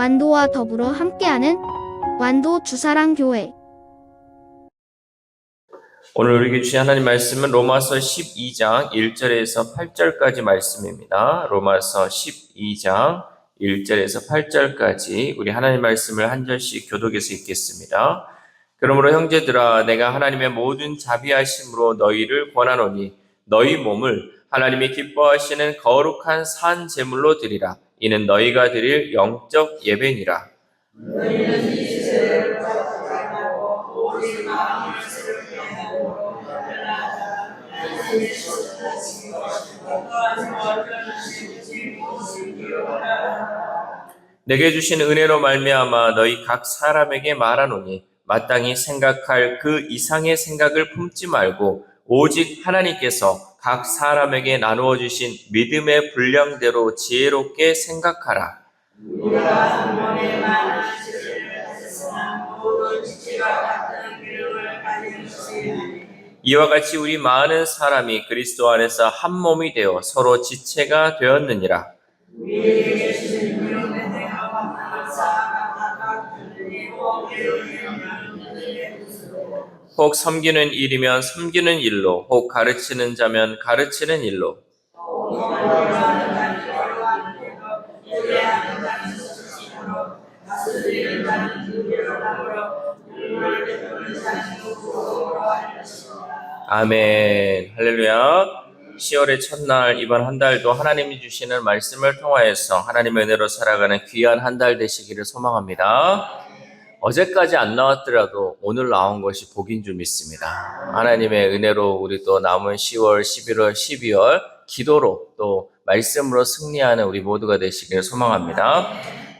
완도와 더불어 함께하는 완도 주사랑 교회 오늘 우리에게 주신 하나님 말씀은 로마서 12장 1절에서 8절까지 말씀입니다. 로마서 12장 1절에서 8절까지 우리 하나님 말씀을 한 절씩 교독해서 읽겠습니다. 그러므로 형제들아 내가 하나님의 모든 자비하심으로 너희를 권하노니 너희 몸을 하나님이 기뻐하시는 거룩한 산 제물로 드리라. 이는 너희가 드릴 영적 예배니라. 내게 주신 은혜로 말미암아 너희 각 사람에게 말하노니 마땅히 생각할 그 이상의 생각을 품지 말고 오직 하나님께서 각 사람에게 나누어 주신 믿음의 분량대로 지혜롭게 생각하라. 이와 같이 우리 많은 사람이 그리스도 안에서 한 몸이 되어 서로 지체가 되었느니라. 혹 섬기는 일이면 섬기는 일로, 혹 가르치는 자면 가르치는 일로, 아멘. 할렐루야. 10월의 첫날 이번 한 달도 하나님이 주시는 말씀을 통하여서 하나님의 은혜로 살아가는 귀한 한 달 되시기를 소망합니다. 어제까지 안 나왔더라도 오늘 나온 것이 복인 줄 믿습니다. 하나님의 은혜로 우리 또 남은 10월, 11월, 12월 기도로 또 말씀으로 승리하는 우리 모두가 되시기를 소망합니다.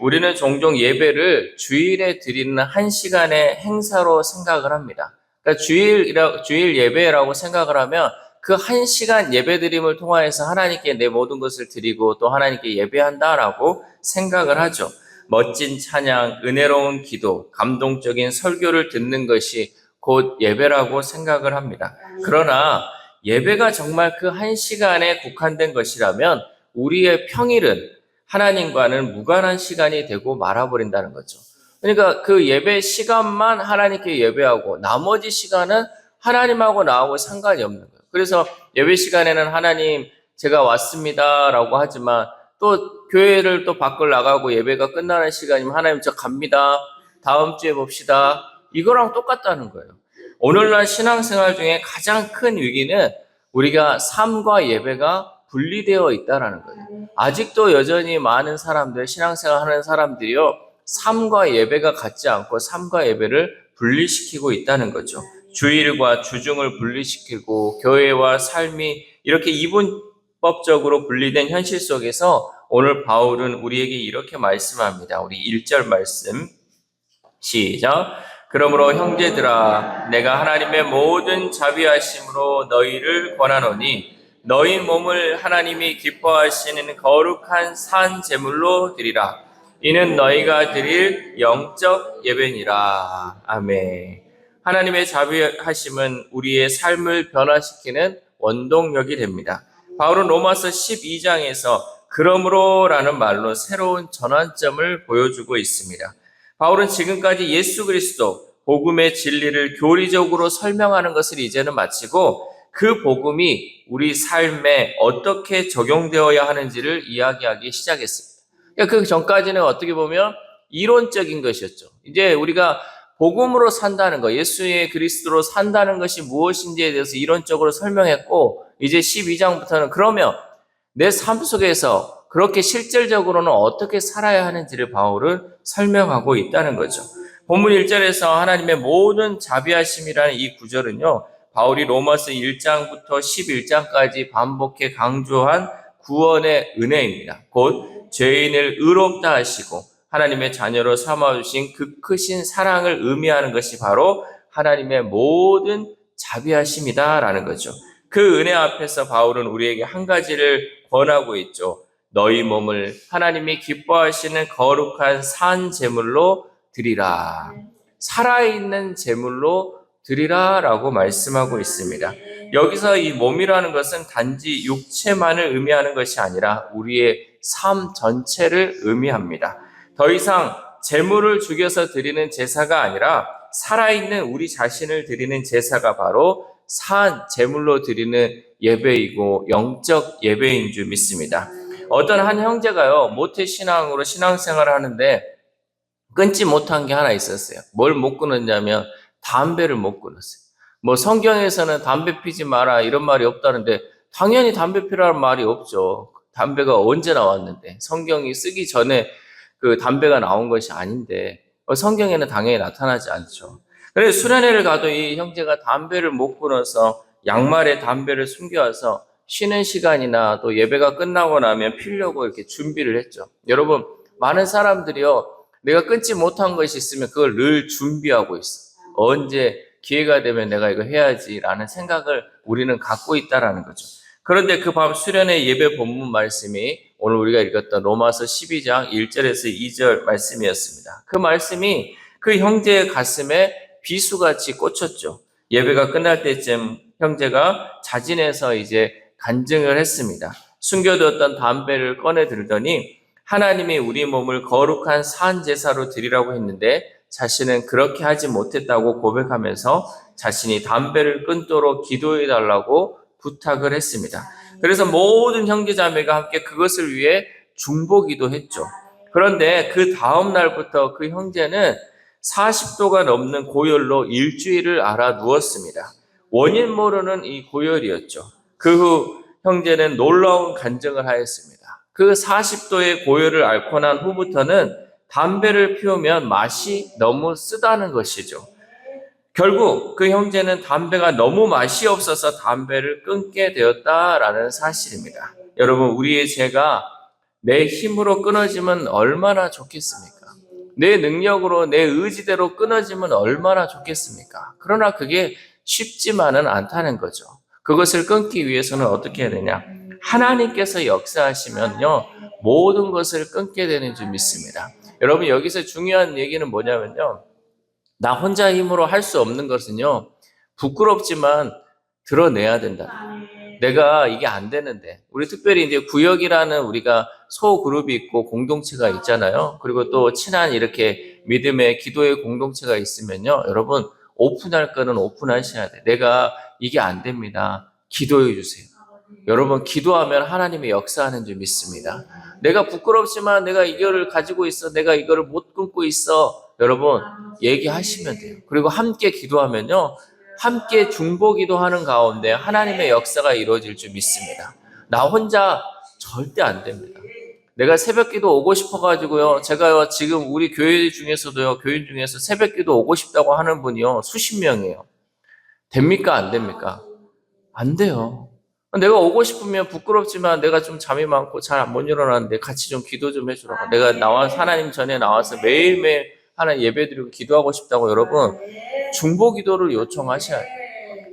우리는 종종 예배를 주일에 드리는 한 시간의 행사로 생각을 합니다. 그러니까 주일이라 주일 예배라고 생각을 하면 그 한 시간 예배 드림을 통하여서 하나님께 내 모든 것을 드리고 또 하나님께 예배한다라고 생각을 하죠. 멋진 찬양, 은혜로운 기도, 감동적인 설교를 듣는 것이 곧 예배라고 생각을 합니다. 그러나 예배가 정말 그 한 시간에 국한된 것이라면 우리의 평일은 하나님과는 무관한 시간이 되고 말아버린다는 거죠. 그러니까 그 예배 시간만 하나님께 예배하고 나머지 시간은 하나님하고 나하고 상관이 없는 거예요. 그래서 예배 시간에는 하나님 제가 왔습니다라고 하지만 또 교회를 또 밖을 나가고 예배가 끝나는 시간이면 하나님 저 갑니다. 다음 주에 봅시다. 이거랑 똑같다는 거예요. 오늘날 신앙생활 중에 가장 큰 위기는 우리가 삶과 예배가 분리되어 있다라는 거예요. 아직도 여전히 많은 사람들, 신앙생활 하는 사람들이요, 삶과 예배가 같지 않고 삶과 예배를 분리시키고 있다는 거죠. 주일과 주중을 분리시키고 교회와 삶이 이렇게 이분법적으로 분리된 현실 속에서 오늘 바울은 우리에게 이렇게 말씀합니다. 우리 1절 말씀 시작. 그러므로 형제들아 내가 하나님의 모든 자비하심으로 너희를 권하노니 너희 몸을 하나님이 기뻐하시는 거룩한 산 제물로 드리라. 이는 너희가 드릴 영적 예배니라. 아멘. 하나님의 자비하심은 우리의 삶을 변화시키는 원동력이 됩니다. 바울은 로마서 12장에서 그러므로라는 말로 새로운 전환점을 보여주고 있습니다. 바울은 지금까지 예수 그리스도 복음의 진리를 교리적으로 설명하는 것을 이제는 마치고 그 복음이 우리 삶에 어떻게 적용되어야 하는지를 이야기하기 시작했습니다. 그러니까 그 전까지는 어떻게 보면 이론적인 것이었죠. 이제 우리가 복음으로 산다는 것, 예수의 그리스도로 산다는 것이 무엇인지에 대해서 이론적으로 설명했고, 이제 12장부터는 그러면 내 삶 속에서 그렇게 실질적으로는 어떻게 살아야 하는지를 바울은 설명하고 있다는 거죠. 본문 1절에서 하나님의 모든 자비하심이라는 이 구절은요, 바울이 로마서 1장부터 11장까지 반복해 강조한 구원의 은혜입니다. 곧 죄인을 의롭다 하시고 하나님의 자녀로 삼아주신 그 크신 사랑을 의미하는 것이 바로 하나님의 모든 자비하심이다라는 거죠. 그 은혜 앞에서 바울은 우리에게 한 가지를 권하고 있죠. 너희 몸을 하나님이 기뻐하시는 거룩한 산 제물로 드리라. 살아있는 제물로 드리라라고 말씀하고 있습니다. 여기서 이 몸이라는 것은 단지 육체만을 의미하는 것이 아니라 우리의 삶 전체를 의미합니다. 더 이상 재물을 죽여서 드리는 제사가 아니라 살아있는 우리 자신을 드리는 제사가 바로 산 제물로 드리는 예배이고 영적 예배인 줄 믿습니다. 어떤 한 형제가요 모태 신앙으로 신앙생활을 하는데 끊지 못한 게 하나 있었어요. 뭘 못 끊었냐면 담배를 못 끊었어요. 뭐 성경에서는 담배 피지 마라 이런 말이 없다는데 당연히 담배 피라는 말이 없죠. 담배가 언제 나왔는데 성경이 쓰기 전에 그 담배가 나온 것이 아닌데 어, 성경에는 당연히 나타나지 않죠. 그래서 수련회를 가도 이 형제가 담배를 못 끊어서 양말에 담배를 숨겨와서 쉬는 시간이나 또 예배가 끝나고 나면 피려고 이렇게 준비를 했죠. 여러분 많은 사람들이요 내가 끊지 못한 것이 있으면 그걸 늘 준비하고 있어. 언제 기회가 되면 내가 이거 해야지라는 생각을 우리는 갖고 있다라는 거죠. 그런데 그 밤 수련회 예배 본문 말씀이 오늘 우리가 읽었던 로마서 12장 1절에서 2절 말씀이었습니다. 그 말씀이 그 형제의 가슴에 비수같이 꽂혔죠. 예배가 끝날 때쯤 형제가 자진해서 이제 간증을 했습니다. 숨겨두었던 담배를 꺼내 들더니 하나님이 우리 몸을 거룩한 산 제사로 드리라고 했는데 자신은 그렇게 하지 못했다고 고백하면서 자신이 담배를 끊도록 기도해 달라고 부탁을 했습니다. 그래서 모든 형제자매가 함께 그것을 위해 중보기도 했죠. 그런데 그 다음 날부터 그 형제는 40도가 넘는 고열로 일주일을 알아 누웠습니다. 원인 모르는 이 고열이었죠. 그 후 형제는 놀라운 간증을 하였습니다. 그 40도의 고열을 앓고 난 후부터는 담배를 피우면 맛이 너무 쓰다는 것이죠. 결국 그 형제는 담배가 너무 맛이 없어서 담배를 끊게 되었다라는 사실입니다. 여러분, 우리의 죄가 내 힘으로 끊어지면 얼마나 좋겠습니까? 내 능력으로, 내 의지대로 끊어지면 얼마나 좋겠습니까? 그러나 그게 쉽지만은 않다는 거죠. 그것을 끊기 위해서는 어떻게 해야 되냐? 하나님께서 역사하시면요, 모든 것을 끊게 되는 줄 믿습니다. 여러분, 여기서 중요한 얘기는 뭐냐면요. 나 혼자 힘으로 할 수 없는 것은요, 부끄럽지만 드러내야 된다. 내가 이게 안 되는데. 우리 특별히 이제 구역이라는 우리가 소그룹이 있고 공동체가 있잖아요. 그리고 또 친한 이렇게 믿음의 기도의 공동체가 있으면요. 여러분, 오픈할 거는 오픈하셔야 돼. 내가 이게 안 됩니다. 기도해 주세요. 여러분, 기도하면 하나님이 역사하는 줄 믿습니다. 내가 부끄럽지만 내가 이거를 가지고 있어. 내가 이거를 못 끊고 있어. 여러분, 얘기하시면 돼요. 그리고 함께 기도하면요. 함께 중보기도 하는 가운데 하나님의 역사가 이루어질 줄 믿습니다. 나 혼자 절대 안 됩니다. 내가 새벽 기도 오고 싶어가지고요. 제가요, 지금 우리 교회 중에서도요, 교인 중에서 새벽 기도 오고 싶다고 하는 분이요, 수십 명이에요. 됩니까? 안 됩니까? 안 돼요. 내가 오고 싶으면 부끄럽지만 내가 좀 잠이 많고 잘 못 일어나는데 같이 좀 기도 좀 해주라고. 내가 나와 하나님 전에 나와서 매일매일 하나님 예배드리고 기도하고 싶다고 여러분 중보 기도를 요청하셔야 돼요.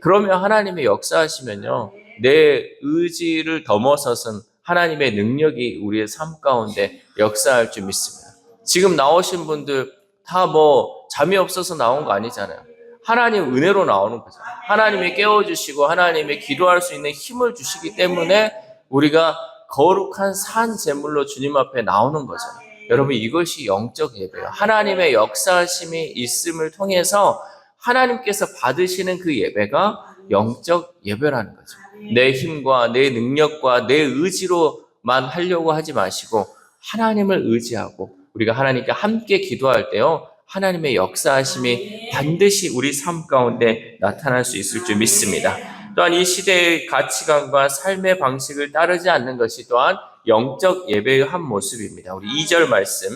그러면 하나님의 역사하시면요. 내 의지를 넘어서선 하나님의 능력이 우리의 삶 가운데 역사할 줄 믿습니다. 지금 나오신 분들 다 뭐 잠이 없어서 나온 거 아니잖아요. 하나님 은혜로 나오는 거잖아요. 하나님이 깨워주시고 하나님의 기도할 수 있는 힘을 주시기 때문에 우리가 거룩한 산 제물로 주님 앞에 나오는 거잖아요. 여러분 이것이 영적 예배예요. 하나님의 역사심이 있음을 통해서 하나님께서 받으시는 그 예배가 영적 예배라는 거죠. 내 힘과 내 능력과 내 의지로만 하려고 하지 마시고 하나님을 의지하고 우리가 하나님께 함께 기도할 때요. 하나님의 역사하심이 반드시 우리 삶 가운데 나타날 수 있을 줄 믿습니다. 또한 이 시대의 가치관과 삶의 방식을 따르지 않는 것이 또한 영적 예배의 한 모습입니다. 우리 2절 말씀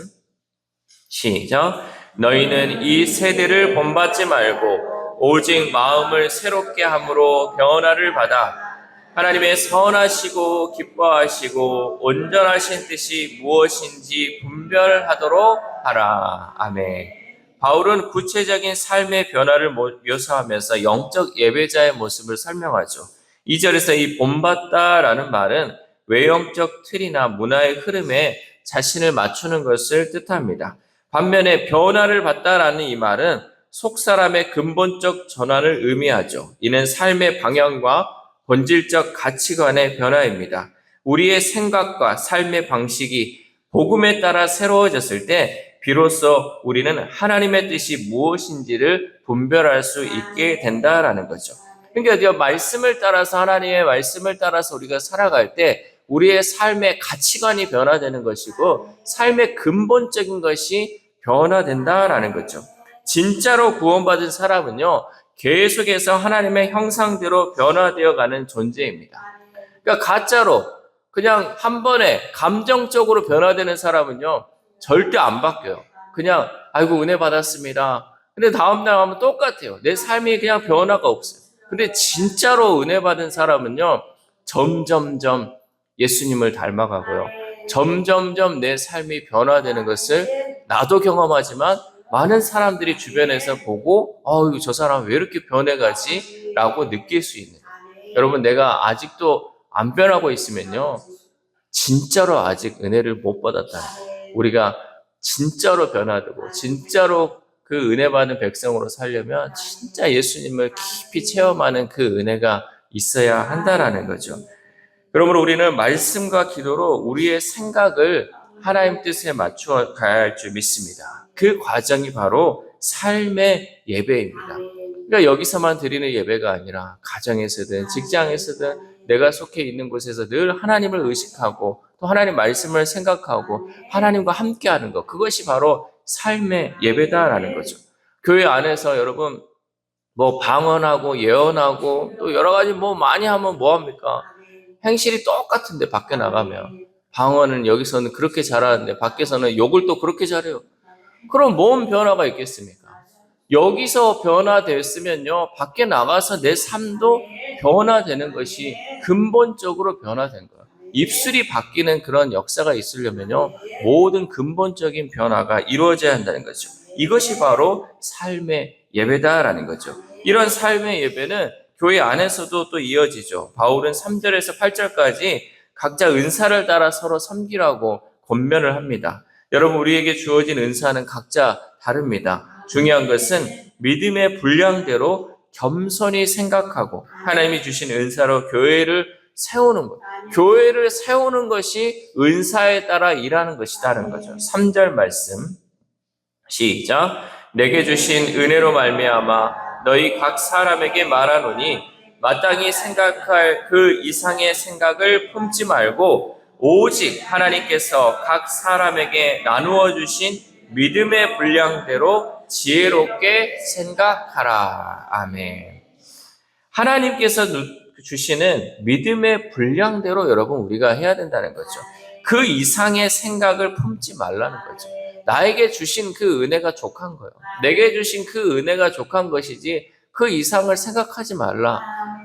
시작 너희는 이 세대를 본받지 말고 오직 마음을 새롭게 함으로 변화를 받아 하나님의 선하시고 기뻐하시고 온전하신 뜻이 무엇인지 분별하도록 하라. 아멘. 바울은 구체적인 삶의 변화를 묘사하면서 영적 예배자의 모습을 설명하죠. 2절에서 이 본받다라는 말은 외형적 틀이나 문화의 흐름에 자신을 맞추는 것을 뜻합니다. 반면에 변화를 받다라는 이 말은 속 사람의 근본적 전환을 의미하죠. 이는 삶의 방향과 본질적 가치관의 변화입니다. 우리의 생각과 삶의 방식이 복음에 따라 새로워졌을 때 비로소 우리는 하나님의 뜻이 무엇인지를 분별할 수 있게 된다라는 거죠. 그러니까 이 말씀을 따라서 하나님의 말씀을 따라서 우리가 살아갈 때 우리의 삶의 가치관이 변화되는 것이고 삶의 근본적인 것이 변화된다라는 거죠. 진짜로 구원받은 사람은요, 계속해서 하나님의 형상대로 변화되어 가는 존재입니다. 그러니까 가짜로 그냥 한 번에 감정적으로 변화되는 사람은요, 절대 안 바뀌어요. 그냥, 아이고, 은혜 받았습니다. 근데 다음 날 하면 똑같아요. 내 삶이 그냥 변화가 없어요. 근데 진짜로 은혜 받은 사람은요, 점점점 예수님을 닮아가고요. 점점점 내 삶이 변화되는 것을 나도 경험하지만 많은 사람들이 주변에서 보고, 어우, 저 사람 왜 이렇게 변해가지? 라고 느낄 수 있는. 여러분, 내가 아직도 안 변하고 있으면요, 진짜로 아직 은혜를 못 거예요. 우리가 진짜로 변화되고, 진짜로 그 은혜 받은 백성으로 살려면 진짜 예수님을 깊이 체험하는 그 은혜가 있어야 한다라는 거죠. 그러므로 우리는 말씀과 기도로 우리의 생각을 하나님 뜻에 맞추어 가야 할 줄 믿습니다. 그 과정이 바로 삶의 예배입니다. 그러니까 여기서만 드리는 예배가 아니라 가정에서든 직장에서든 내가 속해 있는 곳에서 늘 하나님을 의식하고 또 하나님 말씀을 생각하고 하나님과 함께하는 것 그것이 바로 삶의 예배다라는 거죠. 교회 안에서 여러분 뭐 방언하고 예언하고 또 여러 가지 뭐 많이 하면 뭐 합니까? 행실이 똑같은데 밖에 나가면 방언은 여기서는 그렇게 잘하는데 밖에서는 욕을 또 그렇게 잘해요. 그럼 뭔 변화가 있겠습니까? 여기서 변화됐으면요, 밖에 나가서 내 삶도 변화되는 것이 근본적으로 변화된 거예요. 입술이 바뀌는 그런 역사가 있으려면요, 모든 근본적인 변화가 이루어져야 한다는 거죠. 이것이 바로 삶의 예배다라는 거죠. 이런 삶의 예배는 교회 안에서도 또 이어지죠. 바울은 3절에서 8절까지 각자 은사를 따라 서로 섬기라고 권면을 합니다. 여러분, 우리에게 주어진 은사는 각자 다릅니다. 중요한 것은 믿음의 분량대로 겸손히 생각하고 하나님이 주신 은사로 교회를 세우는 것. 교회를 세우는 것이 은사에 따라 일하는 것이다는 거죠. 3절 말씀. 시작. 내게 주신 은혜로 말미암아 너희 각 사람에게 말하노니 마땅히 생각할 그 이상의 생각을 품지 말고 오직 하나님께서 각 사람에게 나누어 주신 믿음의 분량대로 지혜롭게 생각하라. 아멘. 하나님께서 주시는 믿음의 분량대로 여러분 우리가 해야 된다는 거죠. 그 이상의 생각을 품지 말라는 거죠. 나에게 주신 그 은혜가 족한 거예요. 내게 주신 그 은혜가 족한 것이지 그 이상을 생각하지 말라.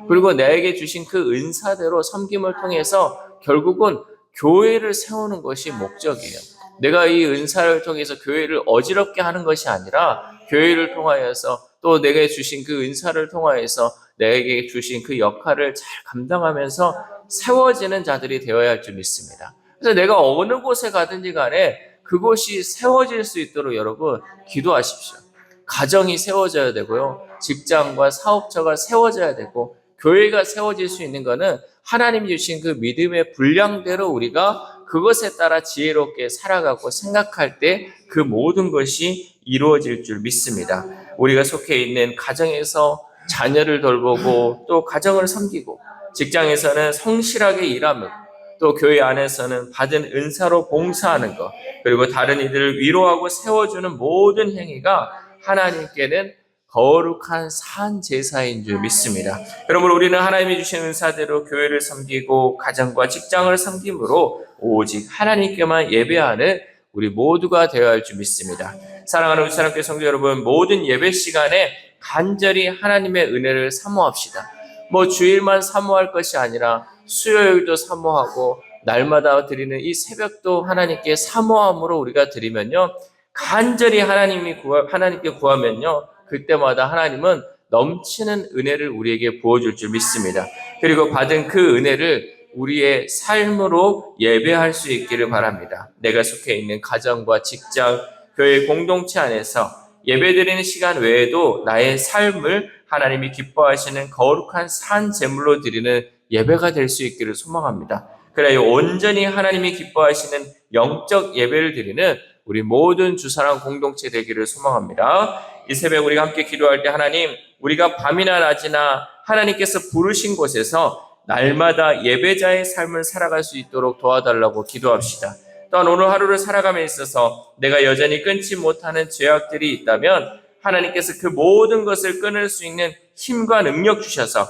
그리고 나에게 주신 그 은사대로 섬김을 통해서 결국은 교회를 세우는 것이 목적이에요. 내가 이 은사를 통해서 교회를 어지럽게 하는 것이 아니라 교회를 통하여서 또 내게 주신 그 은사를 통하여서 내게 주신 그 역할을 잘 감당하면서 세워지는 자들이 되어야 할 줄 믿습니다. 그래서 내가 어느 곳에 가든지 간에 그곳이 세워질 수 있도록 여러분 기도하십시오. 가정이 세워져야 되고요. 직장과 사업처가 세워져야 되고 교회가 세워질 수 있는 것은 하나님 주신 그 믿음의 분량대로 우리가 그것에 따라 지혜롭게 살아가고 생각할 때 그 모든 것이 이루어질 줄 믿습니다. 우리가 속해 있는 가정에서 자녀를 돌보고 또 가정을 섬기고 직장에서는 성실하게 일하며 또 교회 안에서는 받은 은사로 봉사하는 것 그리고 다른 이들을 위로하고 세워주는 모든 행위가 하나님께는 거룩한 산 제사인 줄 믿습니다. 그러므로 우리는 하나님이 주신 은사대로 교회를 섬기고 가정과 직장을 섬김으로 오직 하나님께만 예배하는 우리 모두가 되어야 할 줄 믿습니다. 사랑하는 우리 사랑교회 성도 여러분, 모든 예배 시간에 간절히 하나님의 은혜를 사모합시다. 뭐 주일만 사모할 것이 아니라 수요일도 사모하고 날마다 드리는 이 새벽도 하나님께 사모함으로 우리가 드리면요. 간절히 하나님이 구하, 하나님께 구하면요. 그때마다 하나님은 넘치는 은혜를 우리에게 부어줄 줄 믿습니다. 그리고 받은 그 은혜를 우리의 삶으로 예배할 수 있기를 바랍니다. 내가 속해 있는 가정과 직장, 교회 공동체 안에서 예배드리는 시간 외에도 나의 삶을 하나님이 기뻐하시는 거룩한 산 제물로 드리는 예배가 될 수 있기를 소망합니다. 그래 온전히 하나님이 기뻐하시는 영적 예배를 드리는 우리 모든 주사랑 공동체 되기를 소망합니다. 이 새벽 우리가 함께 기도할 때 하나님 우리가 밤이나 낮이나 하나님께서 부르신 곳에서 날마다 예배자의 삶을 살아갈 수 있도록 도와달라고 기도합시다. 또한 오늘 하루를 살아감에 있어서 내가 여전히 끊지 못하는 죄악들이 있다면 하나님께서 그 모든 것을 끊을 수 있는 힘과 능력 주셔서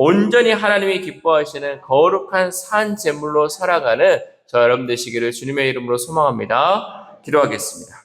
온전히 하나님이 기뻐하시는 거룩한 산 제물로 살아가는 저 여러분 되시기를 주님의 이름으로 소망합니다. 기도하겠습니다.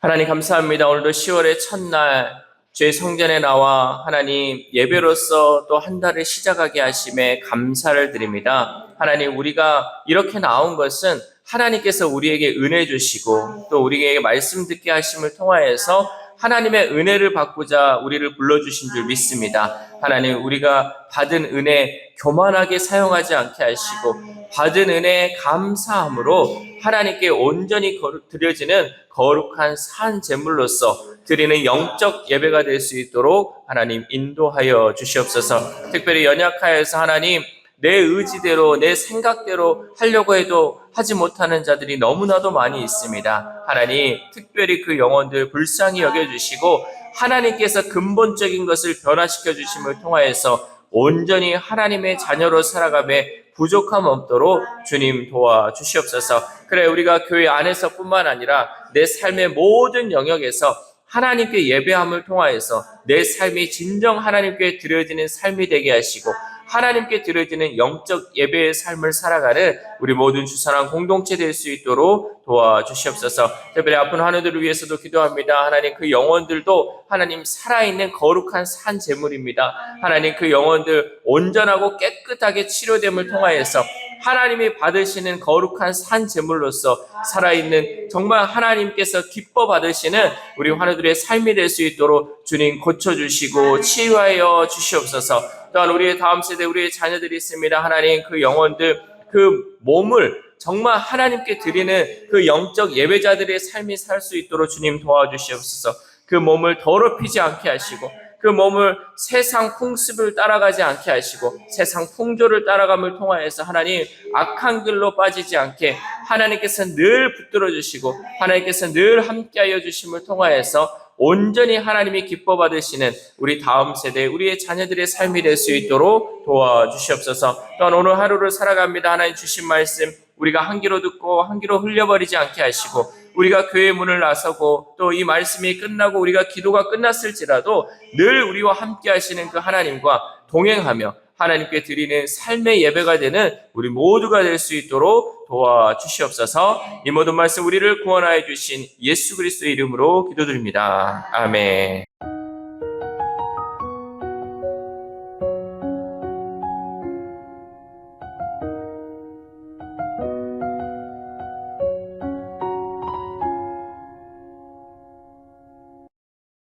하나님 감사합니다. 오늘도 10월의 첫날 저희 성전에 나와 하나님 예배로서 또 한 달을 시작하게 하심에 감사를 드립니다. 하나님 우리가 이렇게 나온 것은 하나님께서 우리에게 은혜 주시고 또 우리에게 말씀 듣게 하심을 통하여서 하나님의 은혜를 받고자 우리를 불러주신 줄 믿습니다. 하나님 우리가 받은 은혜 교만하게 사용하지 않게 하시고 받은 은혜 감사함으로 하나님께 온전히 드려지는 거룩한 산 제물로서 드리는 영적 예배가 될 수 있도록 하나님 인도하여 주시옵소서. 특별히 연약하여서 하나님 내 의지대로 내 생각대로 하려고 해도 하지 못하는 자들이 너무나도 많이 있습니다. 하나님 특별히 그 영혼들 불쌍히 여겨주시고 하나님께서 근본적인 것을 변화시켜 주심을 통하여서 온전히 하나님의 자녀로 살아감에 부족함 없도록 주님 도와 주시옵소서. 그래 우리가 교회 안에서뿐만 아니라 내 삶의 모든 영역에서 하나님께 예배함을 통하여서 내 삶이 진정 하나님께 드려지는 삶이 되게 하시고 하나님께 드려지는 영적 예배의 삶을 살아가는 우리 모든 주사랑 공동체 될 수 있도록 도와주시옵소서. 특별히 아픈 하늘들을 위해서도 기도합니다. 하나님 그 영혼들도 하나님 살아있는 거룩한 산 제물입니다. 하나님 그 영혼들 온전하고 깨끗하게 치료됨을 통하여서 하나님이 받으시는 거룩한 산 제물로서 살아있는 정말 하나님께서 기뻐 받으시는 우리 환우들의 삶이 될 수 있도록 주님 고쳐주시고 치유하여 주시옵소서. 또한 우리의 다음 세대 우리의 자녀들이 있습니다. 하나님 그 영혼들 그 몸을 정말 하나님께 드리는 그 영적 예배자들의 삶이 살 수 있도록 주님 도와주시옵소서. 그 몸을 더럽히지 않게 하시고 그 몸을 세상 풍습을 따라가지 않게 하시고 세상 풍조를 따라감을 통하여서 하나님 악한 길로 빠지지 않게 하나님께서 늘 붙들어 주시고 하나님께서 늘 함께하여 주심을 통하여서 온전히 하나님이 기뻐 받으시는 우리 다음 세대 우리의 자녀들의 삶이 될 수 있도록 도와주시옵소서. 또한 오늘 하루를 살아갑니다. 하나님 주신 말씀 우리가 한 귀로 듣고 한 귀로 흘려버리지 않게 하시고 우리가 교회 문을 나서고 또 이 말씀이 끝나고 우리가 기도가 끝났을지라도 늘 우리와 함께 하시는 그 하나님과 동행하며 하나님께 드리는 삶의 예배가 되는 우리 모두가 될 수 있도록 도와주시옵소서. 이 모든 말씀 우리를 구원하여 주신 예수 그리스도의 이름으로 기도드립니다. 아멘.